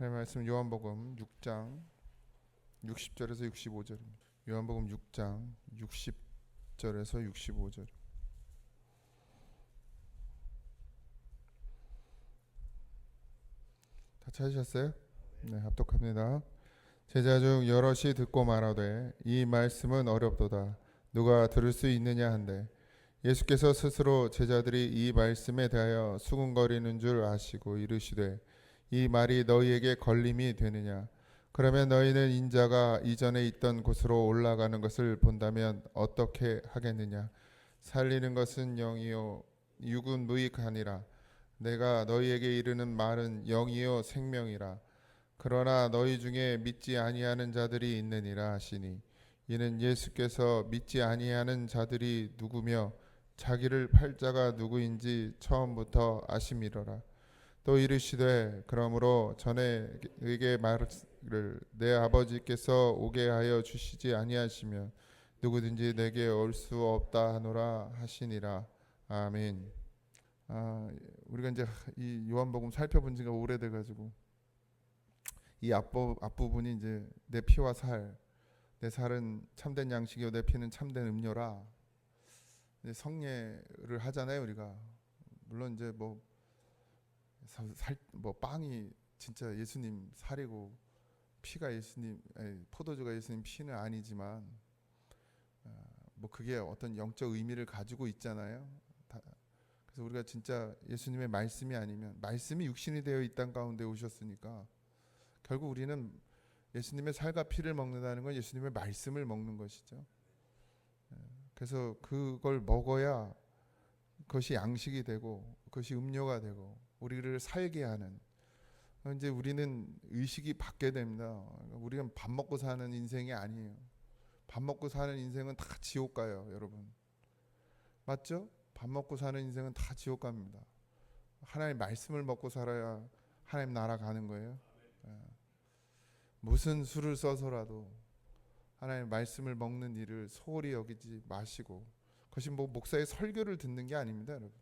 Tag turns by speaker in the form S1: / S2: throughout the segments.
S1: 하나님 말씀 요한복음 6장 60절에서 65절입니다. 요한복음 6장 60절에서 65절. 다 찾으셨어요? 네, 합독합니다. 제자 중 여럿이 듣고 말하되 이 말씀은 어렵도다. 누가 들을 수 있느냐 한데 예수께서 스스로 제자들이 이 말씀에 대하여 수군거리는 줄 아시고 이르시되 이 말이 너희에게 걸림이 되느냐? 그러면 너희는 인자가 이전에 있던 곳으로 올라가는 것을 본다면 어떻게 하겠느냐? 살리는 것은 영이요 육은 무익하니라. 내가 너희에게 이르는 말은 영이요 생명이라. 그러나 너희 중에 믿지 아니하는 자들이 있느니라 하시니. 이는 예수께서 믿지 아니하는 자들이 누구며 자기를 팔 자가 누구인지 처음부터 아심이로라 또 이르시되 그러므로 전에 에게 말을 내 아버지께서 오게 하여 주시지 아니하시면 누구든지 내게 올 수 없다 하노라 하시니라 아멘. 아 우리가 이제 이 요한복음 살펴본 지가 오래돼 가지고 이 앞부 앞부분이 이제 내 피와 살, 내 살은 참된 양식이요 내 피는 참된 음료라. 성례를 하잖아요 우리가 물론 이제 뭐 살 뭐 빵이 진짜 예수님 살이고 피가 예수님 아니, 포도주가 예수님 피는 아니지만 아, 뭐 그게 어떤 영적 의미를 가지고 있잖아요. 다, 그래서 우리가 진짜 예수님의 말씀이 아니면 말씀이 육신이 되어 이 땅 가운데 오셨으니까 결국 우리는 예수님의 살과 피를 먹는다는 건 예수님의 말씀을 먹는 것이죠. 예, 그래서 그걸 먹어야 그것이 양식이 되고 그것이 음료가 되고 우리를 살게 하는 이제 우리는 의식이 바뀌게 됩니다. 우리는 밥 먹고 사는 인생이 아니에요. 밥 먹고 사는 인생은 다 지옥 가요, 여러분. 맞죠? 밥 먹고 사는 인생은 다 지옥 갑니다. 하나님 말씀을 먹고 살아야 하나님 나라 가는 거예요. 예. 무슨 수를 써서라도 하나님 말씀을 먹는 일을 소홀히 여기지 마시고 그것이 뭐 목사의 설교를 듣는 게 아닙니다, 여러분.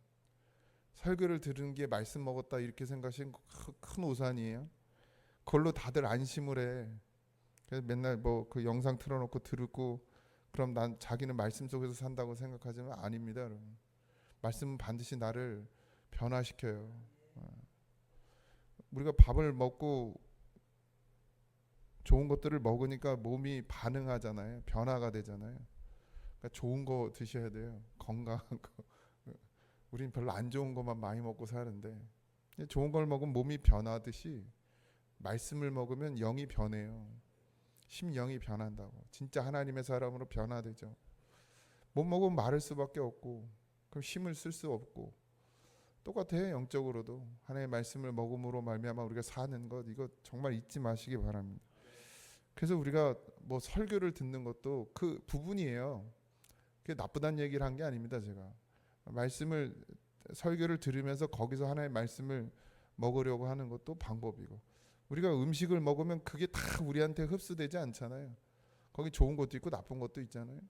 S1: 설교를 들은 게 말씀 먹었다 이렇게 생각하시는 큰 오산이에요. 그걸로 다들 안심을 해. 그래서 맨날 뭐 그 영상 틀어놓고 들고 그럼 난 자기는 말씀 속에서 산다고 생각하지만 아닙니다, 여러분. 말씀은 반드시 나를 변화시켜요. 어. 우리가 밥을 먹고 좋은 것들을 먹으니까 몸이 반응하잖아요. 변화가 되잖아요. 그러니까 좋은 거 드셔야 돼요. 건강한 거. 우린 별로 안 좋은 것만 많이 먹고 사는데 좋은 걸 먹으면 몸이 변하듯이 말씀을 먹으면 영이 변해요. 심영이 변한다고. 진짜 하나님의 사람으로 변화되죠. 못 먹으면 마를 수밖에 없고 그럼 힘을 쓸 수 없고 똑같아요 영적으로도 하나님의 말씀을 먹음으로 말미암아 우리가 사는 것 이거 정말 잊지 마시기 바랍니다. 그래서 우리가 뭐 설교를 듣는 것도 그 부분이에요. 그게 나쁘다는 얘기를 한 게 아닙니다 제가. 말씀을 설교를 들으면서 거기서 하나의 말씀을 먹으려고 하는 것도 방법이고 우리가 음식을 먹으면 그게 다 우리한테 흡수되지 않잖아요. 거기 좋은 것도 있고 나쁜 것도 있잖아요.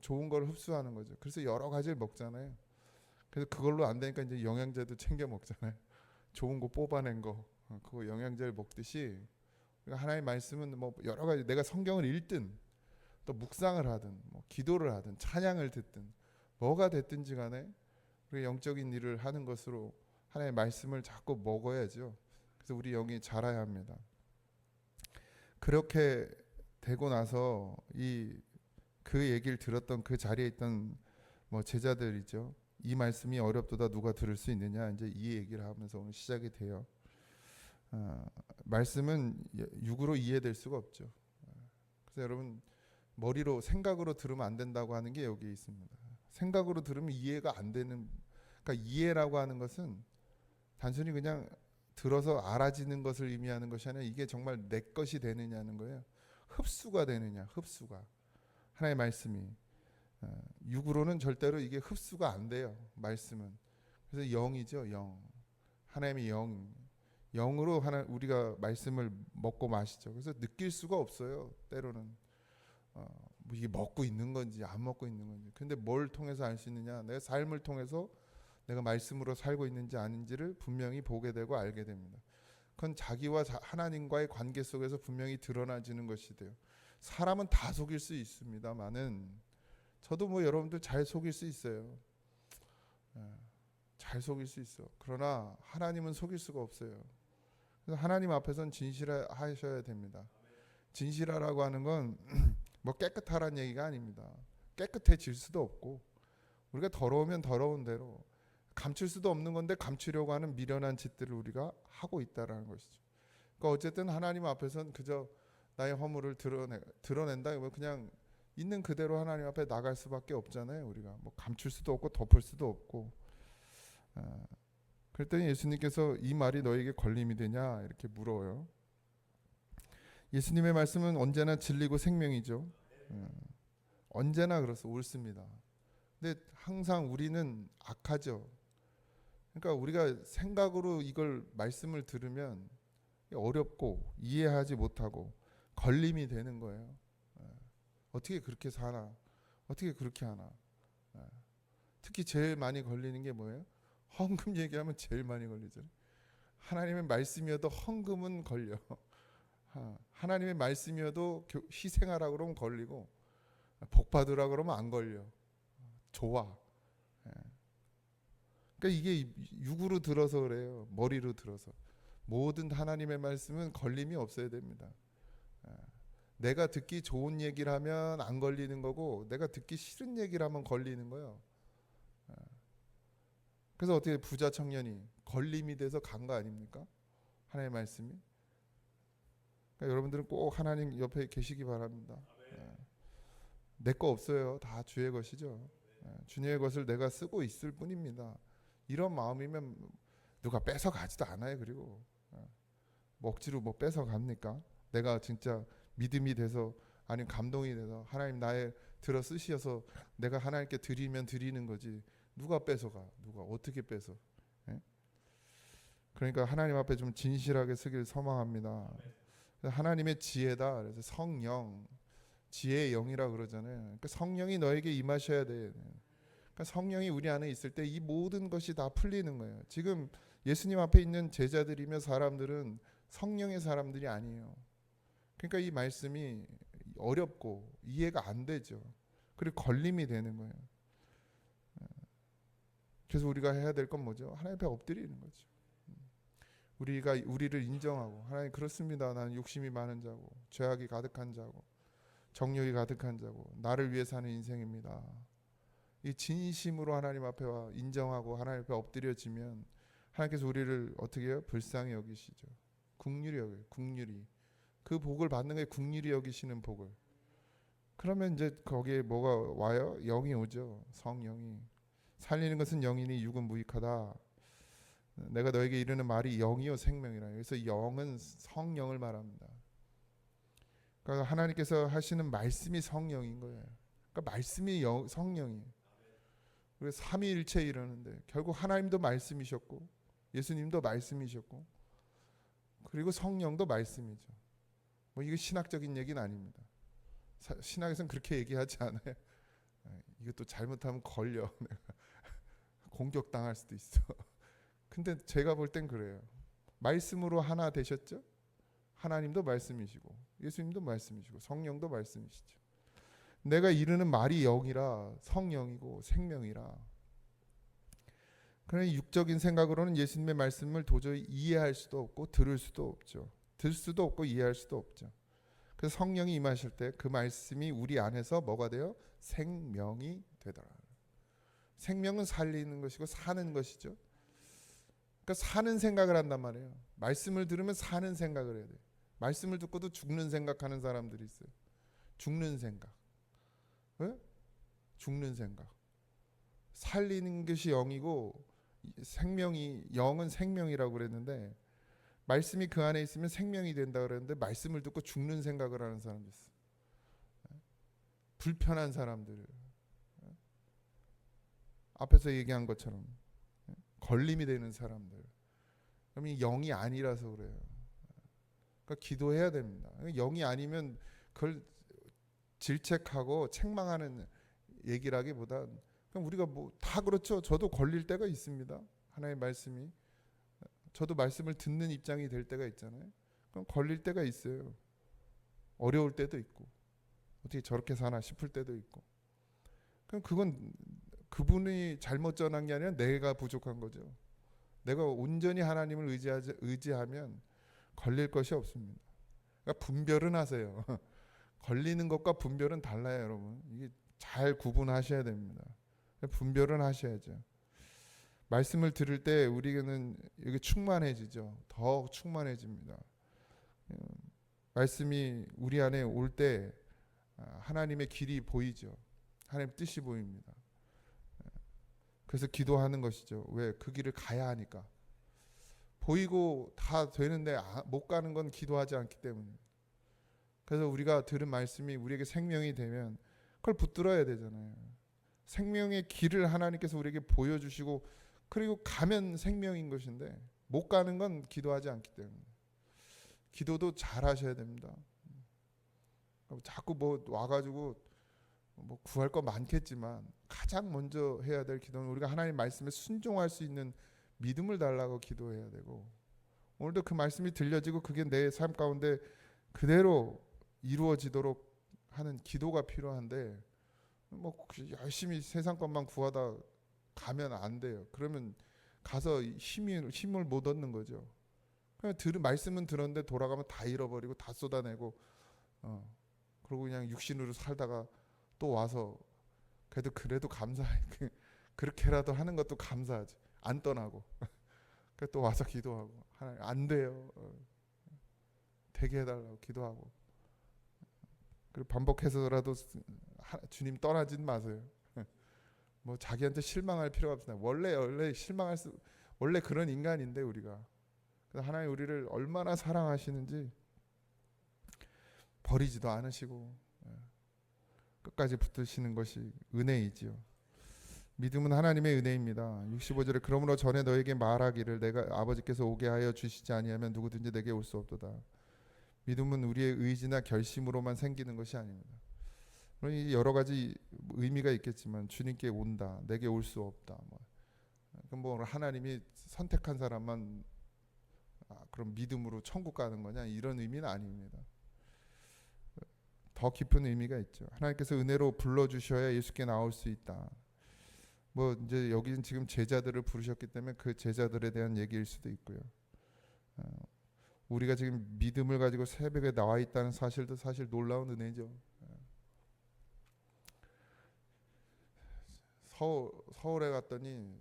S1: 좋은 걸 흡수하는 거죠. 그래서 여러 가지를 먹잖아요. 그래서 그걸로 안 되니까 이제 영양제도 챙겨 먹잖아요. 좋은 거 뽑아낸 거 어, 그거 영양제를 먹듯이 하나의 말씀은 뭐 여러 가지 내가 성경을 읽든 또 묵상을 하든 뭐 기도를 하든 찬양을 듣든 뭐가 됐든지 간에 영적인 일을 하는 것으로 하나님의 말씀을 자꾸 먹어야죠. 그래서 우리 영이 자라야 합니다. 그렇게 되고 나서 이 그 얘기를 들었던 그 자리에 있던 뭐 제자들이죠. 이 말씀이 어렵도다 누가 들을 수 있느냐 이제 이 얘기를 하면서 오늘 시작이 돼요. 어, 말씀은 육으로 이해될 수가 없죠. 그래서 여러분 머리로 생각으로 들으면 안 된다고 하는 게 여기 있습니다. 생각으로 들으면 이해가 안 되는 그러니까 이해라고 하는 것은 단순히 그냥 들어서 알아지는 것을 의미하는 것이 아니라 이게 정말 내 것이 되느냐는 거예요. 흡수가 되느냐, 흡수가 하나의 말씀이 어, 육으로는 절대로 이게 흡수가 안 돼요. 말씀은 그래서 영이죠, 영. 하나님의 영, 영으로 하나 우리가 말씀을 먹고 마시죠. 그래서 느낄 수가 없어요. 때로는 어, 뭐 이게 먹고 있는 건지 안 먹고 있는 건지. 근데 뭘 통해서 알 수 있느냐? 내 삶을 통해서 내가 말씀으로 살고 있는지 아닌지를 분명히 보게 되고 알게 됩니다. 그건 자기와 자- 하나님과의 관계 속에서 분명히 드러나지는 것이 돼요. 사람은 다 속일 수 있습니다만은 저도 뭐 여러분들 잘 속일 수 있어요. 예, 잘 속일 수 있어. 그러나 하나님은 속일 수가 없어요. 그래서 하나님 앞에선 진실하셔야 됩니다. 진실하라고 하는 건 뭐 깨끗하란 얘기가 아닙니다. 깨끗해질 수도 없고 우리가 더러우면 더러운 대로 감출 수도 없는 건데 감추려고 하는 미련한 짓들을 우리가 하고 있다라는 것이죠. 그러니까 어쨌든 하나님 앞에선 그저 나의 허물을 드러내 드러낸다 이거 그냥 있는 그대로 하나님 앞에 나갈 수밖에 없잖아요. 우리가 뭐 감출 수도 없고 덮을 수도 없고. 아, 그랬더니 예수님께서 이 말이 너에게 걸림이 되냐 이렇게 물어요. 예수님의 말씀은 언제나 진리고 생명이죠. 음, 언제나 그렇소 옳습니다. 근데 항상 우리는 악하죠. 그러니까 우리가 생각으로 이걸 말씀을 들으면 어렵고 이해하지 못하고 걸림이 되는 거예요. 예. 어떻게 그렇게 사나? 어떻게 그렇게 하나? 예. 특히 제일 많이 걸리는 게 뭐예요? 헌금 얘기하면 제일 많이 걸리죠. 하나님의 말씀이어도 헌금은 걸려. 하- 하나님의 말씀이어도 교- 희생하라 그러면 걸리고 복 받으라 그러면 안 걸려. 좋아. 예. 그러니까 이게 육으로 들어서 그래요. 머리로 들어서. 모든 하나님의 말씀은 걸림이 없어야 됩니다. 예. 내가 듣기 좋은 얘기를 하면 안 걸리는 거고 내가 듣기 싫은 얘기를 하면 걸리는 거예요. 예. 그래서 어떻게 부자 청년이 걸림이 돼서 간 거 아닙니까? 하나님의 말씀이. 그러니까 여러분들은 꼭 하나님 옆에 계시기 바랍니다. 내 거 없어요. 다 주의 것이죠. 예, 주님의 것을 내가 쓰고 있을 뿐입니다. 이런 마음이면 누가 뺏어 가지도 않아요. 그리고 예, 뭐 억지로 뭐 뺏어 갑니까? 내가 진짜 믿음이 돼서 아니면 감동이 돼서 하나님 나의 들어 쓰시어서 내가 하나님께 드리면 드리는 거지. 누가 뺏어가? 누가 어떻게 뺏어? 예? 그러니까 하나님 앞에 좀 진실하게 쓰길 소망합니다. 하나님의 지혜다. 그래서 성령, 지혜의 영이라 그러잖아요. 그러니까 성령이 너에게 임하셔야 돼. 그러니까 성령이 우리 안에 있을 때 이 모든 것이 다 풀리는 거예요. 지금 예수님 앞에 있는 제자들이며 사람들은 성령의 사람들이 아니에요. 그러니까 이 말씀이 어렵고 이해가 안 되죠. 그리고 걸림이 되는 거예요. 그래서 우리가 해야 될 건 뭐죠? 하나님 앞에 엎드리는 거죠. 우리가 우리를 인정하고 하나님 그렇습니다. 나는 욕심이 많은 자고 죄악이 가득한 자고 정욕이 가득한 자고 나를 위해 사는 인생입니다. 이 진심으로 하나님 앞에 와 인정하고 하나님 앞에 엎드려지면 하나님께서 우리를 어떻게 해요? 불쌍히 여기시죠. 국률이 여기 국률이 그 복을 받는 게 국률이 여기시는 복을. 그러면 이제 거기에 뭐가 와요? 영이 오죠. 성령이 살리는 것은 영이니 육은 무익하다. 내가 너에게 이르는 말이 영이요 생명이라. 그래서 영은 성령을 말합니다. 그러니까 하나님께서 하시는 말씀이 성령인 거예요. 그러니까 말씀이 영, 성령이에요. 삼위일체 이러는데 결국 하나님도 말씀이셨고 예수님도 말씀이셨고 그리고 성령도 말씀이죠. 뭐 이게 신학적인 얘기는 아닙니다. 사, 신학에서는 그렇게 얘기하지 않아요. 아, 이것도 잘못하면 걸려. 공격당할 수도 있어. 근데 제가 볼 땐 그래요. 말씀으로 하나 되셨죠? 하나님도 말씀이시고 예수님도 말씀이시고 성령도 말씀이시죠. 내가 이르는 말이 영이라 성령이고 생명이라. 그러니 육적인 생각으로는 예수님의 말씀을 도저히 이해할 수도 없고 들을 수도 없죠. 들 수도 없고 이해할 수도 없죠. 그래서 성령이 임하실 때 그 말씀이 우리 안에서 뭐가 돼요? 생명이 되더라. 생명은 살리는 것이고 사는 것이죠. 그러니까 사는 생각을 한단 말이에요. 말씀을 들으면 사는 생각을 해야 돼. 말씀을 듣고도 죽는 생각하는 사람들이 있어요. 죽는 생각. 왜? 죽는 생각. 살리는 것이 영이고 생명이 영은 생명이라고 그랬는데 말씀이 그 안에 있으면 생명이 된다 그랬는데 말씀을 듣고 죽는 생각을 하는 사람도 있어. 불편한 사람들. 앞에서 얘기한 것처럼 걸림이 되는 사람들. 그럼 이 영이 아니라서 그래요. 그러니까 기도해야 됩니다. 영이 아니면 그걸 질책하고 책망하는 얘기라기보단 그럼 우리가 뭐 다 그렇죠. 저도 걸릴 때가 있습니다. 하나의 말씀이 저도 말씀을 듣는 입장이 될 때가 있잖아요. 그럼 걸릴 때가 있어요. 어려울 때도 있고 어떻게 저렇게 사나 싶을 때도 있고. 그럼 그건 그분이 잘못 전한 게 아니라 내가 부족한 거죠. 내가 온전히 하나님을 의지하면 걸릴 것이 없습니다. 그러니까 분별은 하세요. 걸리는 것과 분별은 달라요, 여러분. 이게 잘 구분하셔야 됩니다. 분별은 하셔야죠. 말씀을 들을 때 우리는 이게 충만해지죠. 더 충만해집니다. 음, 말씀이 우리 안에 올때 아, 하나님의 길이 보이죠. 하나님 뜻이 보입니다. 그래서 기도하는 것이죠. 왜? 그 길을 가야 하니까. 보이고 다 되는데 아- 못 가는 건 기도하지 않기 때문에. 그래서 우리가 들은 말씀이 우리에게 생명이 되면 그걸 붙들어야 되잖아요. 생명의 길을 하나님께서 우리에게 보여주시고 그리고 가면 생명인 것인데 못 가는 건 기도하지 않기 때문에. 기도도 잘 하셔야 됩니다. 자꾸 뭐 와가지고 뭐 구할 거 많겠지만 가장 먼저 해야 될 기도는 우리가 하나님 말씀에 순종할 수 있는 믿음을 달라고 기도해야 되고 오늘도 그 말씀이 들려지고 그게 내 삶 가운데 그대로 이루어지도록 하는 기도가 필요한데 뭐 열심히 세상 것만 구하다 가면 안 돼요. 그러면 가서 힘이 힘을 못 얻는 거죠. 그냥 들은 말씀은 들었는데 돌아가면 다 잃어버리고 다 쏟아내고 어 그리고 그냥 육신으로 살다가 또 와서 그래도 그래도 감사해 그- 그렇게라도 하는 것도 감사하지 안 떠나고 그또 와서 기도하고 하나님 안 돼요 어. 되게 해달라고 기도하고 그리고 반복해서라도 하- 주님 떠나진 마세요 뭐 자기한테 실망할 필요가 없습니다 원래 원래 실망할 수 원래 그런 인간인데 우리가 하나님 우리를 얼마나 사랑하시는지 버리지도 않으시고 예. 끝까지 붙드시는 것이 은혜이지요. 믿음은 하나님의 은혜입니다. 65절에 그러므로 전에 너에게 말하기를 내가 아버지께서 오게 하여 주시지 아니하면 누구든지 내게 올 수 없도다. 믿음은 우리의 의지나 결심으로만 생기는 것이 아닙니다. 여러 가지 의미가 있겠지만 주님께 온다, 내게 올 수 없다. 뭐, 그럼 뭐 하나님이 선택한 사람만 아, 그럼 믿음으로 천국 가는 거냐 이런 의미는 아닙니다. 더 깊은 의미가 있죠. 하나님께서 은혜로 불러 주셔야 예수께 나올 수 있다. 뭐 이제 여기는 지금 제자들을 부르셨기 때문에 그 제자들에 대한 얘기일 수도 있고요. 어, 우리가 지금 믿음을 가지고 새벽에 나와 있다는 사실도 사실 놀라운 은혜죠. 어. 서울 서울에 갔더니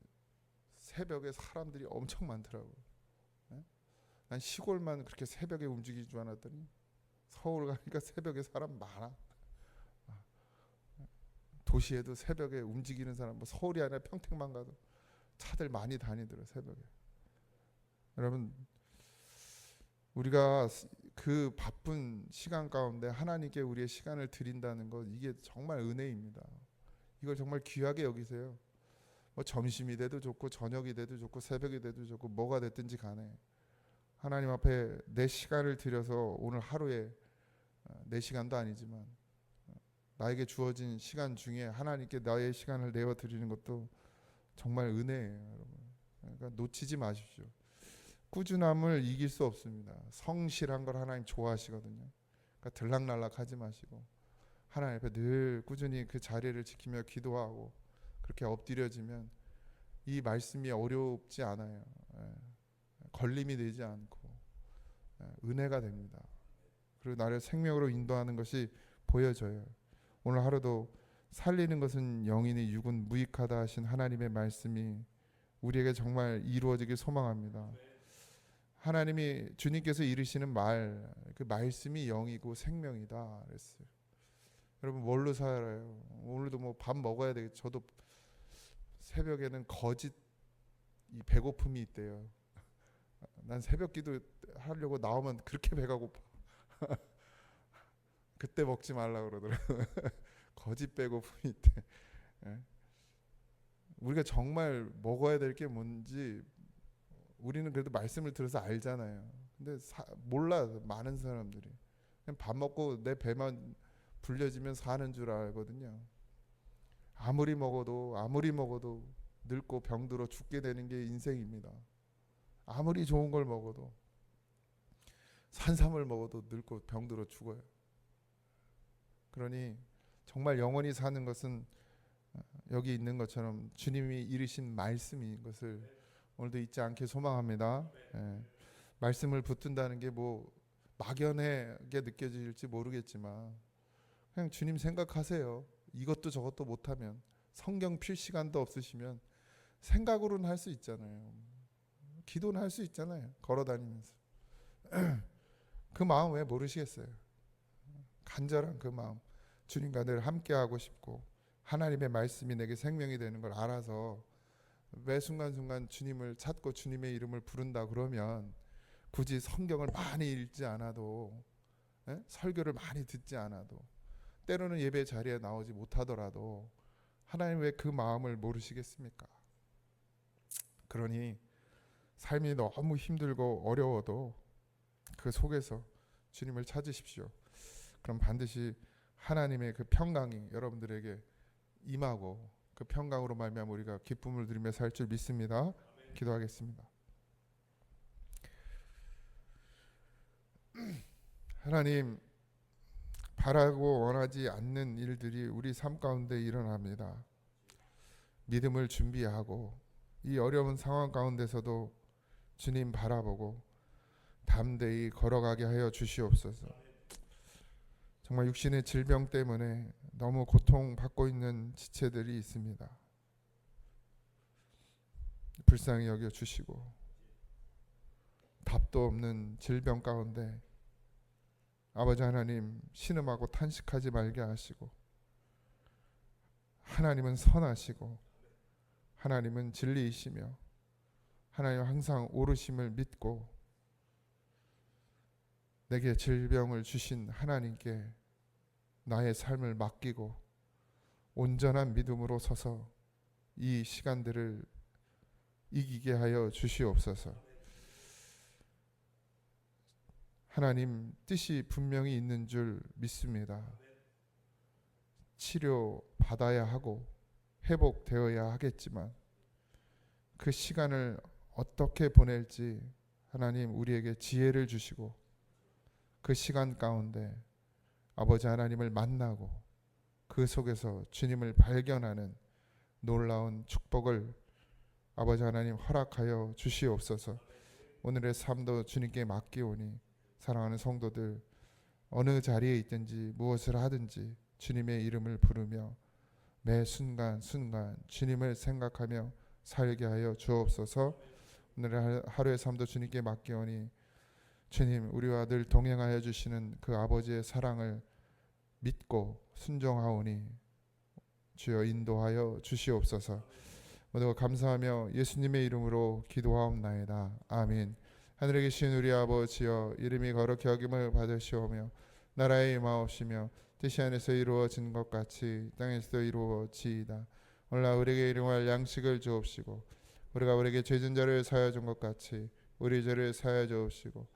S1: 새벽에 사람들이 엄청 많더라고. 요난 시골만 그렇게 새벽에 움직일 줄 알았더니 서울 가니까 새벽에 사람 많아. 도시에도 새벽에 움직이는 사람 뭐 서울이 아니라 평택만 가도 차들 많이 다니더라 새벽에. 여러분 우리가 그 바쁜 시간 가운데 하나님께 우리의 시간을 드린다는 것 이게 정말 은혜입니다. 이걸 정말 귀하게 여기세요. 뭐 점심이 돼도 좋고 저녁이 돼도 좋고 새벽이 돼도 좋고 뭐가 됐든지 간에 하나님 앞에 내 시간을 들여서 오늘 하루에 어, 내 시간도 아니지만 어, 나에게 주어진 시간 중에 하나님께 나의 시간을 내어 드리는 것도 정말 은혜예요, 여러분. 그러니까 놓치지 마십시오. 꾸준함을 이길 수 없습니다. 성실한 걸 하나님 좋아하시거든요. 그러니까 들락날락 하지 마시고 하나님 앞에 늘 꾸준히 그 자리를 지키며 기도하고 그렇게 엎드려지면 이 말씀이 어렵지 않아요. 예. 걸림이 되지 않고 예, 은혜가 됩니다. 그리고 나를 생명으로 인도하는 것이 보여져요. 오늘 하루도 살리는 것은 영이니 육은 무익하다 하신 하나님의 말씀이 우리에게 정말 이루어지길 소망합니다. 하나님이 주님께서 이르시는 말, 그 말씀이 영이고 생명이다 그랬어요. 여러분 뭘로 살아요? 오늘도 뭐 밥 먹어야 되겠. 저도 새벽에는 거짓 이 배고픔이 있대요. 난 새벽 기도 하려고 나오면 그렇게 배가 고파. 그때 먹지 말라 그러더라고요. 거짓 배고픔이 있대. 예? 우리가 정말 먹어야 될 게 뭔지 우리는 그래도 말씀을 들어서 알잖아요. 근데 사, 몰라 많은 사람들이 그냥 밥 먹고 내 배만 불려지면 사는 줄 알거든요. 아무리 먹어도 아무리 먹어도 늙고 병들어 죽게 되는 게 인생입니다. 아무리 좋은 걸 먹어도 산삼을 먹어도 늙고 병들어 죽어요. 그러니 정말 영원히 사는 것은 어, 여기 있는 것처럼 주님이 이르신 말씀인 것을 오늘도 잊지 않게 소망합니다. 예. 말씀을 붙든다는 게 뭐 막연하게 느껴질지 모르겠지만 그냥 주님 생각하세요. 이것도 저것도 못하면 성경 필 시간도 없으시면 생각으로는 할 수 있잖아요. 기도는 할 수 있잖아요. 걸어 다니면서. 그 마음 왜 모르시겠어요? 간절한 그 마음. 주님과 늘 함께 하고 싶고 하나님의 말씀이 내게 생명이 되는 걸 알아서 매 순간순간 주님을 찾고 주님의 이름을 부른다 그러면 굳이 성경을 많이 읽지 않아도 예? 설교를 많이 듣지 않아도 때로는 예배 자리에 나오지 못하더라도 하나님 왜 그 마음을 모르시겠습니까? 그러니 삶이 너무 힘들고 어려워도 그 속에서 주님을 찾으십시오. 그럼 반드시 하나님의 그 평강이 여러분들에게 임하고 그 평강으로 말미암아 우리가 기쁨을 누리며 살 줄 믿습니다. 기도하겠습니다. 하나님 바라고 원하지 않는 일들이 우리 삶 가운데 일어납니다. 믿음을 준비하고 이 어려운 상황 가운데서도 주님 바라보고 담대히 걸어가게 하여 주시옵소서. 정말 육신의 질병 때문에 너무 고통받고 있는 지체들이 있습니다. 불쌍히 여겨 주시고 답도 없는 질병 가운데 아버지 하나님 신음하고 탄식하지 말게 하시고 하나님은 선하시고 하나님은 진리이시며 하나님 항상 오르심을 믿고 내게 질병을 주신 하나님께 나의 삶을 맡기고 온전한 믿음으로 서서 이 시간들을 이기게 하여 주시옵소서. 하나님 뜻이 분명히 있는 줄 믿습니다. 치료 받아야 하고 회복되어야 하겠지만 그 시간을 어떻게 보낼지 하나님 우리에게 지혜를 주시고 그 시간 가운데 아버지 하나님을 만나고 그 속에서 주님을 발견하는 놀라운 축복을 아버지 하나님 허락하여 주시옵소서. 오늘의 삶도 주님께 맡기오니 사랑하는 성도들 어느 자리에 있든지 무엇을 하든지 주님의 이름을 부르며 매 순간 순간 주님을 생각하며 살게 하여 주옵소서. 오늘의 하루의 삶도 주님께 맡기오니 주님 우리와 늘 동행하여 주시는 그 아버지의 사랑을 믿고 순종하오니 주여 인도하여 주시옵소서. 모두 감사하며 예수님의 이름으로 기도하옵나이다. 아멘. 하늘에 계신 우리 아버지여 이름이 거룩히 여김을 받으시오며 나라의 임하옵시며 뜻이 안에서 이루어진 것 같이 땅에서도 이루어지이다. 오늘 우리에게 일용할 양식을 주옵시고 우리가 우리에게 죄진 자를 사하여 준 것 같이 우리 죄를 사하여 주옵시고